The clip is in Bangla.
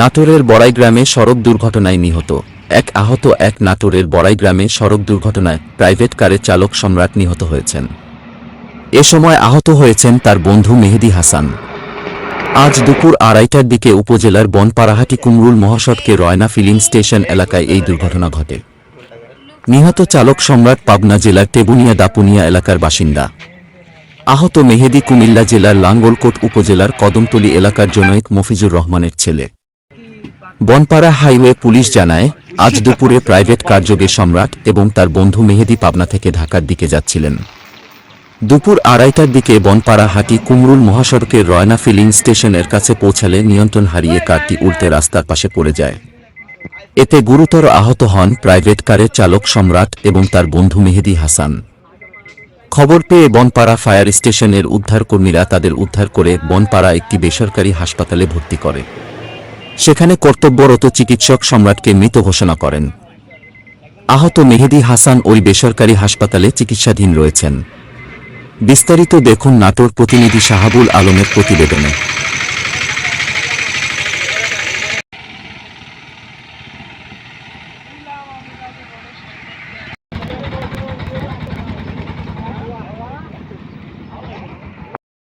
নাটোরের বড়াই গ্রামে সড়ক দুর্ঘটনায় নিহত। এক আহত এক নাটোরের বড়াই গ্রামে সড়ক দুর্ঘটনায় প্রাইভেট কারের চালক সম্রাট নিহত হয়েছেন। এ সময় আহত হয়েছেন তার বন্ধু মেহেদি হাসান। আজ দুপুর আড়াইটার দিকে উপজেলার বনপাড়াহাটি কুমরুল মহাসড়কে রয়না ফিলিং স্টেশন এলাকায় এই দুর্ঘটনা ঘটে। নিহত চালক সম্রাট পাবনা জেলার টেবুনিয়া দাপুনিয়া এলাকার বাসিন্দা। আহত মেহেদি কুমিল্লা জেলার লাঙ্গলকোট উপজেলার কদমতলী এলাকার জনৈক মফিজুর রহমানের ছেলে। বনপাড়া হাইওয়ে পুলিশ জানায়, আজ দুপুরে প্রাইভেট কার্যগে সম্রাট এবং তার বন্ধু মেহেদি পাবনা থেকে ঢাকার দিকে যাচ্ছিলেন। দুপুর আড়াইটার দিকে বনপাড়া হাটি কুমরুল মহাসড়কের রয়না ফিলিং স্টেশনের কাছে পৌঁছালে নিয়ন্ত্রণ হারিয়ে কারটি উল্টে রাস্তার পাশে পড়ে যায়। এতে গুরুতর আহত হন প্রাইভেট কারের চালক সম্রাট এবং তার বন্ধু মেহেদি হাসান। খবর পেয়ে বনপাড়া ফায়ার স্টেশনের উদ্ধারকর্মীরা তাদের উদ্ধার করে বনপাড়া একটি বেসরকারি হাসপাতালে ভর্তি করে। সেখানে কর্তব্যরত চিকিৎসক সম্রাটকে মৃত ঘোষণা করেন। আহত মেহেদি হাসান ওই বেসরকারি হাসপাতালে চিকিৎসাধীন রয়েছেন। বিস্তারিত দেখুন নাটোর প্রতিনিধি শাহাবুল আলমের প্রতিবেদনে।